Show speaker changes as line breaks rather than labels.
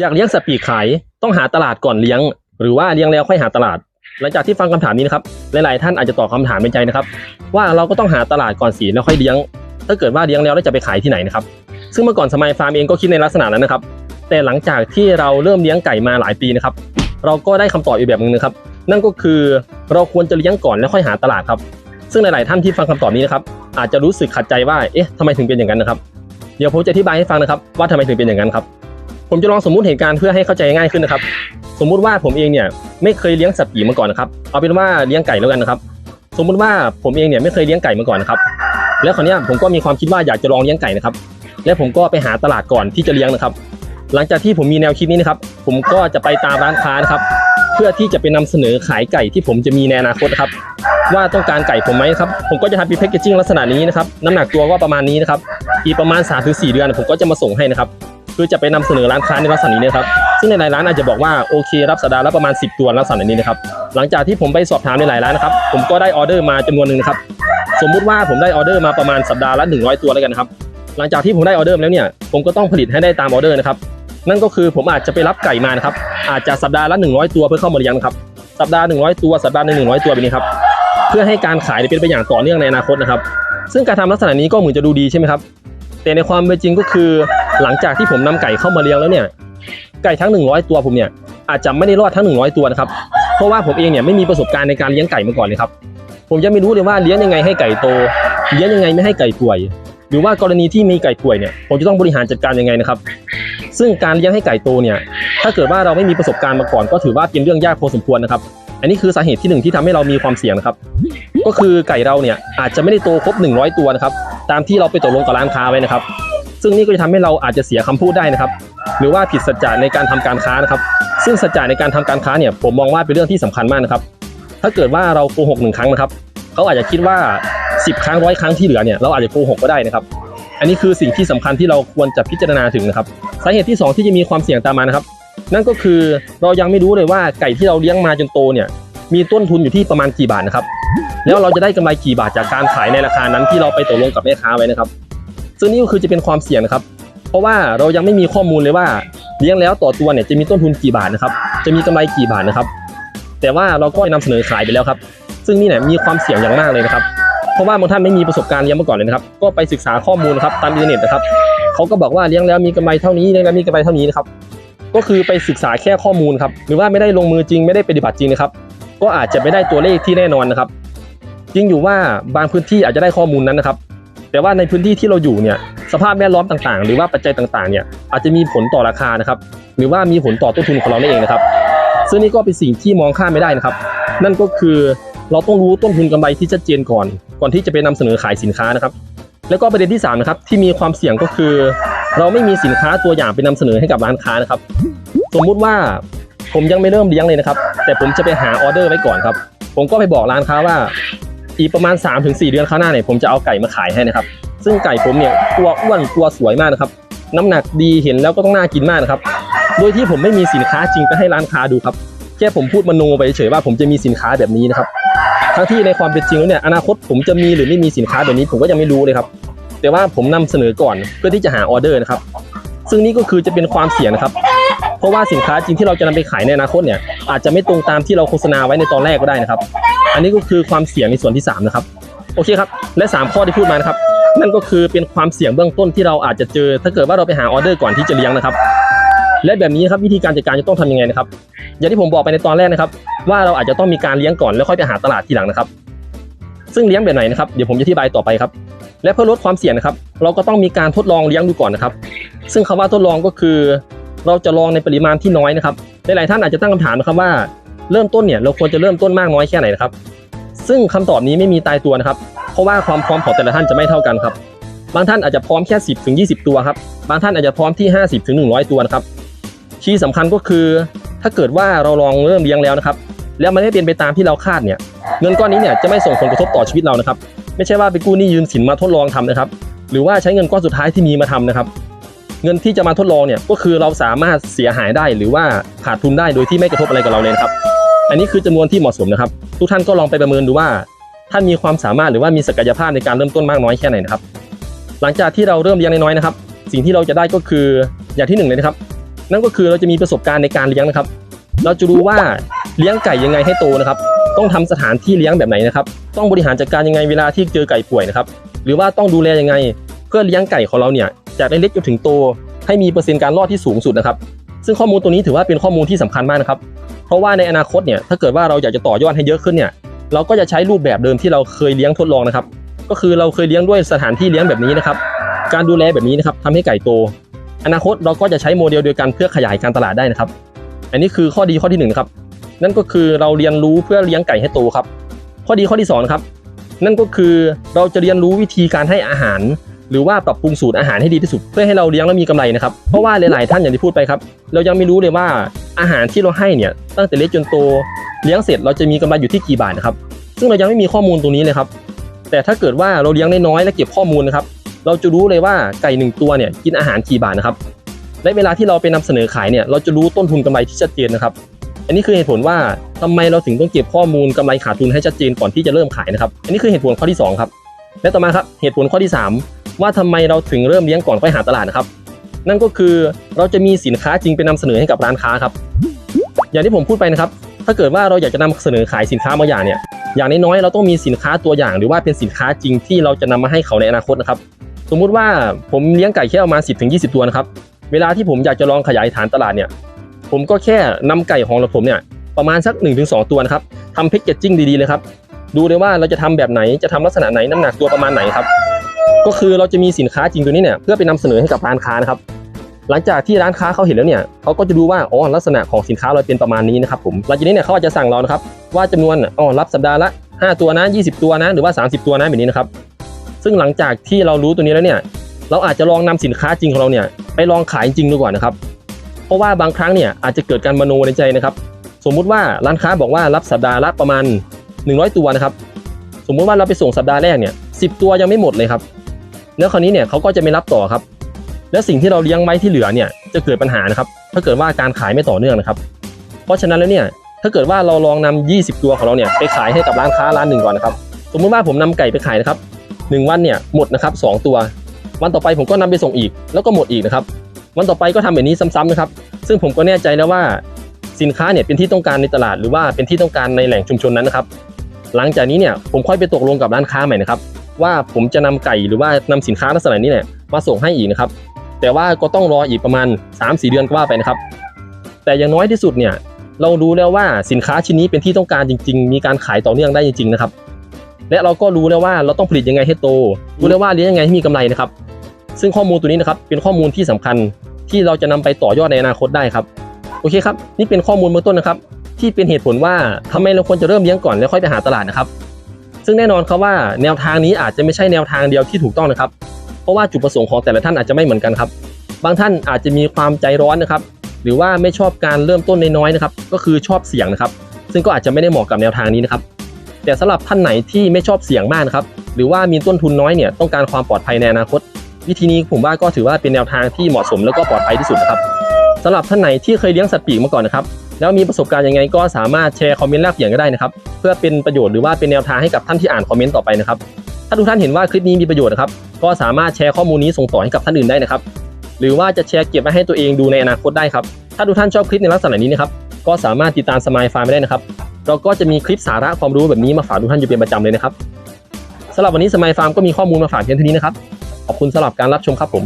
อยากเลี้ยงสัตว์ปีกขายต้องหาตลาดก่อนเลี้ยง หรือว่าเลี้ยงแล้วค่อยหาตลาด หลังจากที่ฟังคำถามนี้นะครับหลายๆท่านอาจจะตอบคำถามในใจนะครับ ว่าเราก็ต้องหาตลาดก่อนสีแล้วค่อยเลี้ยง ถ้าเกิดว่าเลี้ยงแล้วแล้วจะไปขายที่ไหนนะครับซึ่งเมื่อก่อนสมัยฟาร์มเองก็คิดในลักษณะนั้นนะครับ แต่หลังจากที่เราเริ่มเลี้ยงไก่มาหลายปีนะครับเราก็ได้คำตอบอีกแบบหนึ่งนะครับ นั่นก็คือเราควรจะเลี้ยงก่อนแล้วค่อยหาตลาดครับ ซึ่งหลาย ๆ ท่านที่ฟังคำตอบนี้นะครับอาจจะรู้สึกขัดใจว่าเอ๊ะทำไมถึงเป็นอย่างนั้นนะครับ เดี๋ยวผมจะอธิบายให้ฟังนะครับ ว่าทำไมถึงเป็นอย่างนั้นครับ ผมจะลองสมมุติเหตุการณ์เพื่อให้เข้าใจง่ายขึ้นนะครับ สมมุติว่าผมเองเนี่ยไม่เคยเลี้ยงสัตว์ปีมาก่อนนะครับ เอาเป็นว่าเลี้ยงไก่แล้วกันนะครับ สมมุติว่าผมเองเนี่ยไม่เคยเลี้ยงไก่มาก่อนนะครับ แล้วคราวนี้ผมก็มีความคิดว่าอยากจะลองเลี้ยงไก่นะครับ และผมก็ไปหาตลาดก่อนที่จะเลี้ยงนะครับ หลังจากที่ผมมีแนวคิดนี้นะครับ ผมก็จะไปตามร้านค้านะครับ เพื่อที่จะไปนำเสนอขายไก่ที่ผมจะมีในอนาคตนะครับว่าต้องการไก่ผมไหมครับ ผมก็จะทำเป็นแพคเกจจิ้งลักษณะนี้นะครับ น้ำหนักตัวก็ประมาณนี้นะครับ อีกประมาณ3-4 เดือน ผมก็จะมาส่งให้นะครับ คือจะไปนำเสนอร้านค้าในลักษณะนี้นะครับ ซึ่งในหลายร้านอาจจะบอกว่าโอเครับสัปดาห์ละประมาณ 10 ตัวลักษณะนี้นะครับ หลังจากที่ผมไปสอบถามในหลายร้านนะครับ ผมก็ได้ออเดอร์มาจำนวนหนึ่งนะครับ สมมุติว่าผมได้ออเดอร์มาประมาณสัปดาห์ละ 100 ตัวแล้วกันนะครับ หลังจากที่ผมได้ออเดอร์แล้วเนี่ย ผมก็ต้องผลิตให้ได้ตามออเดอร์นะครับ นั่นก็คือผมอาจจะไปรับไก่มานะครับ อาจจะสัปดาห์ละ 100 ตัวเพื่อเข้ามาเลี้ยงนะครับ สัปดาห์ 100 ตัว สัปดาห์หนึ่ง100 ตัวแบบนี้ครับ เพื่อให้การขายเป็นไปอย่างต่อเนื่องในอนาคตนะครับ ซึ่งการทำลักษณะนี้ก็เหมือนจะดูดีใช่ไหมครับ แต่ในความเป็นจริงก็คือ หลังจากที่ผมนำไก่เข้ามาเลี้ยงแล้วเนี่ย ไก่ทั้ง 100 ตัวผมเนี่ยอาจจะไม่ได้รอดทั้ง 100 ตัวนะครับ เพราะว่าผมเองเนี่ยไม่มีประสบการณ์ในการเลี้ยงไก่มาก่อนเลยครับ ผมยังไม่รู้เลยว่าเลี้ยงยังไงให้ไก่โต เลี้ยงยังไงไม่ให้ไก่ป่วย หรือว่ากรณีที่มีไก่ป่วยเนี่ย ผมจะต้องบริหารจัดการยังไงนะครับ ซึ่งการเลี้ยงให้ไก่โตเนี่ย ถ้าเกิดว่าเราไม่มีประสบการณ์มาก่อน ก็ถือว่าเป็นเรื่องยากพอสมควรนะครับ อันนี้คือสาเหตุที่หนึ่งที่ทำให้เรามีความเสี่ยงนะครับ ก็คือไก่เราเนี่ยอาจจะไม่ได้โตครบ 100 ตัวนะครับ ตามที่เราไปตกลงกับร้านค้าไว้นะครับ ซึ่งนี่ก็จะทำให้เราอาจจะเสียคำพูดได้นะครับ หรือว่าผิดสัจจะในการทำการค้านะครับ ซึ่งสัจจะในการทำการค้าเนี่ยผมมองว่าเป็นเรื่องที่สำคัญมากนะครับ ถ้าเกิดว่าเราโกหกหนึ่งครั้งนะครับเขาอาจจะคิดว่า 10 ครั้งร้อยครั้งที่เหลือเนี่ยเราอาจจะโกหกก็ได้นะครับ อันนี้คือสิ่งที่สำคัญที่เราควรจะพิจารณาถึงนะครับสาเหตุที่สองที่จะมีความเสี่ยงตามมานะครับ นั่นก็คือเรายังไม่รู้เลยว่าไก่ที่เราเลี้ยงมาจนโตเนี่ยมีต้นทุนอยู่ที่ประมาณกี่บาทนะครับ แล้วเราจะได้กำไรกี่บาทจากการขายในราคานั้นที่เราไปตกลงกับแม่ค้าไว้นะครับ ซึ่งนี่ก็คือจะเป็นความเสี่ยงนะครับ เพราะว่าเรายังไม่มีข้อมูลเลยว่าเลี้ยงแล้วต่อตัวเนี่ยจะมีต้นทุนกี่บาทนะครับ จะมีกำไรกี่บาทนะครับ แต่ว่าเราก็นำเสนอขายไปแล้วครับ ซึ่งนี่เนี่ยมีความเสี่ยงอย่างมากเลยนะครับเพราะว่าบางท่านไม่มีประสบการณ์เลี้ยงมาก่อนเลยนะครับ ก็ไปศึกษาข้อมูลครับตามอินเทอร์เน็ตนะครับเขาก็บอกว่าเลี้ยงแล้วมีกำไรเท่านี้เลี้ยงแล้วมีกำไรเท่านี้นะครับ ก็คือไปศึกษาแค่ข้อมูลครับ หรือว่าไม่ได้ลงมือจริงไม่ได้ปฏิบัติจริงนะครับ ก็อาจจะไม่ได้ตัวเลขที่แน่นอนนะครับ จริงอยู่ว่าบางพื้นที่อาจจะได้ข้อมูลนั้นนะครับ แต่ว่าในพื้นที่ที่เราอยู่เนี่ยสภาพแวดล้อมต่างๆ หรือว่าปัจจัยต่างๆเนี่ยอาจจะมีผลต่อราคานะครับหรือว่ามีผลต่อต้นทุนของเราเองนะครับ ซึ่งนี่ก็เป็นสิ่งที่มองข้ามไม่ได้นะครับ นั่นก็คือเราต้องรู้ต้นทุนกำไรที่ชัดเจนก่อน ก่อนที่จะไปนำเสนอขายสินค้านะครับ แล้วก็ประเด็นที่สามนะครับที่มีความเสี่ยงก็คือ เราไม่มีสินค้าตัวอย่างไปนำเสนอให้กับร้านค้านะครับ สมมุติว่าผมยังไม่เริ่มเลี้ยงเลยนะครับ แต่ผมจะไปหาออเดอร์ไว้ก่อนครับ ผมก็ไปบอกร้านค้าว่า อีกประมาณ 3-4 เดือนข้างหน้าเนี่ยผมจะเอาไก่มาขายให้นะครับ ซึ่งไก่ผมเนี่ยตัวอ้วนตัวสวยมากนะครับ น้ำหนักดีเห็นแล้วก็ต้องน่ากินมากนะครับ โดยที่ผมไม่มีสินค้าจริงไปให้ร้านค้าดูครับ แค่ผมพูดมโนไปเฉยๆว่าผมจะมีสินค้าแบบนี้นะครับ ทั้งที่ในความเป็นจริงแล้วเนี่ยอนาคตผมจะมีหรือไม่มีสินค้าแบบนี้ผมก็ยังไม่รู้เลยครับ แต่ว่าผมนำเสนอก่อนเพื่อที่จะหาออเดอร์นะครับ ซึ่งนี่ก็คือจะเป็นความเสี่ยงนะครับ เพราะว่าสินค้าจริงที่เราจะนำไปขายในอนาคตเนี่ยอาจจะไม่ตรงตามที่เราโฆษณาไว้ในตอนแรกก็ได้นะครับ อันนี้ก็คือความเสี่ยงในส่วนที่ 3 นะครับ โอเคครับ และ 3 ข้อที่พูดมานะครับ นั่นก็คือเป็นความเสี่ยงเบื้องต้นที่เราอาจจะเจอ ถ้าเกิดว่าเราไปหาออเดอร์ก่อนที่จะเลี้ยงนะครับ และแบบนี้ครับวิธีการจัดการจะต้องทำยังไงนะครับ อย่างที่ผมบอกไปในตอนแรกนะครับ ว่าเราอาจจะต้องมีการเลี้ยงก่อนแล้วค่อยไปหาตลาดทีหลังนะครับ ซึ่งเลี้ยงแบบไหนนะครับ เดี๋ยวผมจะอธิบายต่อไปครับ และเพื่อลดความเสี่ยงนะครับ เราก็ต้องมีการทดลองเลี้ยงดูก่อนนะครับ ซึ่งคำว่าทดลองก็คือ เราจะลองในปริมาณที่น้อยนะครับ หลายๆท่านอาจจะตั้งคำถามนะครับว่า เริ่มต้นเนี่ยเราควรจะเริ่มต้นมากน้อยแค่ไหนนะครับ ซึ่งคำตอบนี้ไม่มีตายตัวนะครับ เพราะว่าความพร้อมของแต่ละท่านจะไม่เท่ากันครับ บางท่านอาจจะพร้อมแค่ 10ถึง20 ตัวครับ บางท่านอาจจะพร้อมที่ 50ถึง100 ตัวนะครับคีย์สำคัญก็คือ ถ้าเกิดว่าเราลองเริ่มเลี้ยงแล้วนะครับ แล้วมันไม่เป็นไปตามที่เราคาดเนี่ย เงินก้อนนี้เนี่ยจะไม่ส่งผลกระทบต่อชีวิตเรานะครับ ไม่ใช่ว่าไปกู้หนี้ยืมสินมาทดลองทำนะครับ หรือว่าใช้เงินก้อนสุดท้ายที่มีมาทำนะครับ เงินที่จะมาทดลองเนี่ยก็คือเราสามารถเสียหายได้หรือว่าขาดทุนได้โดยที่ไม่กระทบอะไรกับเราเลยครับ อันนี้คือจำนวนที่เหมาะสมนะครับ ทุกท่านก็ลองไปประเมินดูว่า ท่านมีความสามารถหรือว่ามีศักยภาพในการเริ่มต้นมากน้อยแค่ไหนนะครับ หลังจากที่เราเริ่มเลี้ยงน้อยๆนะครับ สิ่งที่เราจะได้ก็คืออย่างที่หนึ่งเลยนะครับ นั่นก็คือเราจะมีประสบการณ์ในการเลี้ยงนะครับ เราจะรู้ว่าเลี้ยงไก่ยังไงให้โตนะครับ ต้องทำสถานที่เลี้ยงแบบไหนนะครับ ต้องบริหารจัดการยังไงเวลาที่เจอไก่ป่วยนะครับ หรือว่าต้องดูแลยังไง เพื่อเลี้ยงไก่ของเราเนี่ยจากเล็กจนถึงโตให้มีเปอร์เซ็นต์การรอดที่สูงสุดนะครับ ซึ่งข้อมูลตัวนี้ถือว่าเป็นข้อมูลที่สำคัญมากนะครับ เพราะว่าในอนาคตเนี่ยถ้าเกิดว่าเราอยากจะต่อยอดให้เยอะขึ้นเนี่ยเราก็จะใช้รูปแบบเดิมที่เราเคยเลี้ยงทดลองนะครับ ก็คือเราเคยเลี้ยงด้วยสถานที่เลี้ยงแบบนี้นะครับ การดูแลแบบนี้นะครับทำให้ไก่โต อนาคตเราก็จะใช้โมเดลเดียวกันเพื่อขยายการตลาดได้นะครับ อันนี้คือข้อดีข้อที่หนึ่งนะครับ นั่นก็คือเราเรียนรู้เพื่อเลี้ยงไก่ให้โตครับ ข้อดีข้อที่สองครับ นั่นก็คือเราจะเรียนรู้วิธีการให้อาหาร หรือว่าปรับปรุงสูตรอาหารให้ดีที่สุด เพื่อให้เราเลี้ยงแล้วมีกำไรนะครับ เพราะว่าหลาย ๆ ท่านอย่างที่พูดไปครับ เรายังไม่รู้เลยว่าอาหารที่เราให้เนี่ยตั้งแต่เล็กจนโตเลี้ยงเสร็จเราจะมีกำไรอยู่ที่กี่บาทนะครับ ซึ่งเรายังไม่มีข้อมูลตรงนี้เลยครับ แต่ถ้าเกิดว่าเราเลี้ยงน้อยๆและเก็บข้อมูลนะครับ เราจะรู้เลยว่าไก่หนึ่งตัวเนี่ยกินอาหารกี่บาทนะครับ และเวลาที่เราไปนำเสนอขายเนี่ยเราจะรู้ต้นทุนกำไรที่ชัดเจนนะครับ อันนี้คือเหตุผลว่าทำไมเราถึงต้องเก็บข้อมูลกำไรขาดทุนให้ชัดเจนก่อนที่จะเริ่มขายนะครับ อันนี้คือเหตุผลข้อที่สองครับ และต่อมาครับเหตุผลข้อที่สาม ว่าทำไมเราถึงเริ่มเลี้ยงก่อนไปหาตลาดนะครับ นั่นก็คือเราจะมีสินค้าจริงไปนำเสนอให้กับร้านค้าครับ อย่างที่ผมพูดไปนะครับ ถ้าเกิดว่าเราอยากจะนำเสนอขายสินค้าบางอย่างเนี่ย อย่างน้อยๆเราต้องมีสินค้าตัวอย่าง หรือว่าเป็นสินค้าจริงที่เราจะนำมาให้เขาในอนาคตนะครับ สมมุติว่าผมเลี้ยงไก่แค่ประมาณ10ถึง20ตัวนะครับ เวลาที่ผมอยากจะลองขยายฐานตลาดเนี่ย ผมก็แค่นำไก่ของเราผมเนี่ยประมาณสัก 1-2 ตัวนะครับทำแพ็กเกจจิ้งดีๆเลยครับ ดูเลยว่าเราจะทำแบบไหน จะทำลักษณะไหน น้ำหนักตัวประมาณไหนครับ ก็คือเราจะมีสินค้าจริงตัวนี้เนี่ยเพื่อไปนำเสนอให้กับร้านค้านะครับ หลังจากที่ร้านค้าเขาเห็นแล้วเนี่ยเขาก็จะดูว่าอ๋อลักษณะของสินค้าเราเป็นประมาณนี้นะครับผมหลังจากนี้เนี่ยเขาอาจจะสั่งเรานะครับ ว่าจำนวนอ๋อรับสัปดาห์ละ 5 ตัวนะ 20 ตัวนะ หรือว่า 30 ตัวนะแบบนี้นะครับ ซึ่งหลังจากที่เรารู้ตัวนี้แล้วเนี่ยเราอาจจะลองนำสินค้าจริงของเราเนี่ยไปลองขายจริงดูก่อนนะครับ เพราะว่าบางครั้งเนี่ยอาจจะเกิดการมโนในใจนะครับ สมมุติว่าร้านค้าบอกว่ารับสัปดาห์ละประมาณ 100 ตัวนะครับ สมมุติว่าเราไปส่งสัปดาห์แรกเนี่ยสิตัวยังไม่หมดเลยครับ แล้วคราวนี้เนี่ยเขาก็จะไม่รับต่อครับ และสิ่งที่เราเลี้ยงไว้ที่เหลือเนี่ยจะเกิดปัญหานะครับ ถ้าเกิดว่าการขายไม่ต่อเนื่องนะครับ เพราะฉะนั้นแล้วเนี่ยถ้าเกิดว่าเราลองนำ20 ตัวของเราเนี่ยไปขายให้กับร้านค้าร้านหนึ่งก่อนนะครับ สมมุติว่าผมนำไก่ไปขายนะครับหนึ่งวันเนี่ยหมดนะครับสองตัว วันต่อไปผมก็นำไปส่งอีก แล้วก็หมดอีกนะครับ วันต่อไปก็ทำแบบนี้ซ้ำๆนะครับ ซึ่งผมก็แน่ใจแล้วว่าสินค้าเนี่ยเป็นที่ต้องการในตลาดหรือว่าเป็นที่ต้องการในแหล่งชุมชนนั้นนะครับ หลังจากนี้เนี่ยผมค่อยไปตกลงกับร้านค้าใหม่นะครับ ว่าผมจะนำไก่หรือว่านำสินค้าลักษณะนี้เนี่ยมาส่งให้อีกนะครับ แต่ว่าก็ต้องรออีกประมาณ 3-4 เดือนก็ว่าไปนะครับ แต่อย่างน้อยที่สุดเนี่ยเรารู้แล้วว่าสินค้าชิ้นนี้เป็นที่ต้องการจริง ๆ มีการขายต่อเนื่องได้จริง ๆนะครับ และเราก็รู้แล้วว่าเราต้องผลิตยังไงให้โต รู้แล้วว่าเลี้ยงยังไงให้มีกำไรนะครับ ซึ่งข้อมูลตัวนี้นะครับเป็นข้อมูลที่สำคัญที่เราจะนำไปต่อยอดในอนาคตได้ครับ โอเคครับ นี่เป็นข้อมูลเบื้องต้นนะครับ ที่เป็นเหตุผลว่าทำไมเราควรจะเริ่มเลี้ยงก่อนแล้วค่อยไปหาตลาดนะครับ ซึ่งแน่นอนครับว่าแนวทางนี้อาจจะไม่ใช่แนวทางเดียวที่ถูกต้องนะครับ เพราะว่าจุดประสงค์ของแต่ละท่านอาจจะไม่เหมือนกันครับ บางท่านอาจจะมีความใจร้อนนะครับ หรือว่าไม่ชอบการเริ่มต้นน้อยๆนะครับ ก็คือชอบเสี่ยงนะครับ ซึ่งก็อาจจะไม่ได้เหมาะกับแนวทางนี้นะครับ แต่สำหรับท่านไหนที่ไม่ชอบเสี่ยงมากนะครับ หรือว่ามีต้นทุนน้อยเนี่ยต้องการความปลอดภัยในอนาคต วิธีนี้ผมว่าก็ถือว่าเป็นแนวทางที่เหมาะสมแล้วก็ปลอดภัยที่สุดนะครับสำหรับท่านไหนที่เคยเลี้ยงสัตว์ปีกมาก่อนนะครับ แล้วมีประสบการณ์ยังไงก็สามารถแชร์คอมเมนต์แลกเปลี่ยนก็ได้นะครับ เพื่อเป็นประโยชน์หรือว่าเป็นแนวทางให้กับท่านที่อ่านคอมเมนต์ต่อไปนะครับ ถ้าทุกท่านเห็นว่าคลิปนี้มีประโยชน์นะครับ ก็สามารถแชร์ข้อมูลนี้ส่งต่อให้กับท่านอื่นได้นะครับ หรือว่าจะแชร์เก็บไว้ให้ตัวเองดูในอนาคตได้ครับ ถ้าทุกท่านชอบคลิปในลักษณะนี้นะครับ ก็สามารถติดตามสมายฟาร์มได้นะครับ เราก็จะมีคลิปสาระความรู้แบบนี้มาฝากทุกท่านอยู่เป็นประจำเลยนะครับสำหรับวันนี้สมายฟาร์มก็มีข้อมูลมาฝากเพียงเท่านี้นะครับ ขอบคุณสำหรับการรับชมครับผม